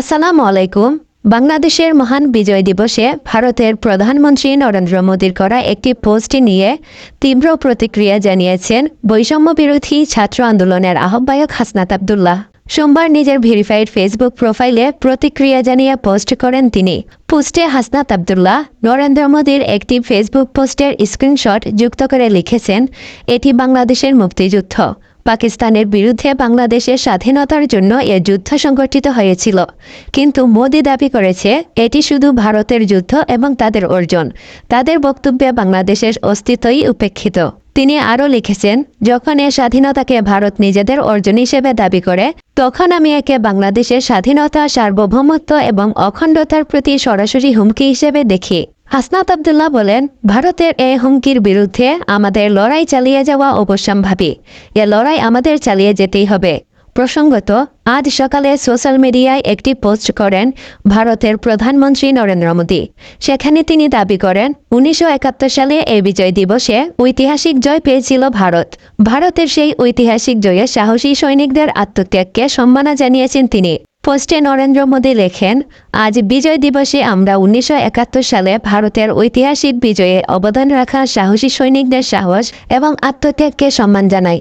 আসসালামু আলাইকুম। বাংলাদেশের মহান বিজয় দিবসে ভারতের প্রধানমন্ত্রী নরেন্দ্র মোদীর করা একটি পোস্ট নিয়ে তীব্র প্রতিক্রিয়া জানিয়েছেন বৈষম্য বিরোধী ছাত্র আন্দোলনের আহ্বায়ক হাসনাত আবদুল্লাহ। সোমবার নিজের ভেরিফাইড ফেসবুক প্রোফাইলে প্রতিক্রিয়া জানিয়ে পোস্ট করেন তিনি। পোস্টে হাসনাত আবদুল্লাহ নরেন্দ্র মোদীর একটি ফেসবুক পোস্টের স্ক্রিনশট যুক্ত করে লিখেছেন, এটি বাংলাদেশের মুক্তিযুদ্ধ। পাকিস্তানের বিরুদ্ধে বাংলাদেশের স্বাধীনতার জন্য এ যুদ্ধ সংগঠিত হয়েছিল। কিন্তু মোদি দাবি করেছে, এটি শুধু ভারতের যুদ্ধ এবং তাদের অর্জন। তাদের বক্তব্যে বাংলাদেশের অস্তিত্বই উপেক্ষিত। তিনি আরও লিখেছেন, যখন এ স্বাধীনতাকে ভারত নিজেদের অর্জন হিসেবে দাবি করে, তখন আমি একে বাংলাদেশের স্বাধীনতা, সার্বভৌমত্ব এবং অখণ্ডতার প্রতি সরাসরি হুমকি হিসেবে দেখি। হাসনাত আবদুল্লাহ বলেন, ভারতের এ হুমকির বিরুদ্ধে আমাদের লড়াই চালিয়ে যাওয়া অবশ্যম্ভাবী। এ লড়াই আমাদের চালিয়ে যেতেই হবে। প্রসঙ্গত, আজ সকালে সোশ্যাল মিডিয়ায় একটি পোস্ট করেন ভারতের প্রধানমন্ত্রী নরেন্দ্র মোদী। সেখানে তিনি দাবি করেন, উনিশশো একাত্তর সালে এই বিজয় দিবসে ঐতিহাসিক জয় পেয়েছিল ভারত। ভারতের সেই ঐতিহাসিক জয়ে সাহসী সৈনিকদের আত্মত্যাগকে সম্মানা জানিয়েছেন তিনি। পোস্টে নরেন্দ্র মোদী লেখেন, আজ বিজয় দিবসে আমরা উনিশশো একাত্তর সালে ভারতের ঐতিহাসিক বিজয়ে অবদান রাখা সাহসী সৈনিকদের সাহস এবং আত্মত্যাগকে সম্মান জানাই।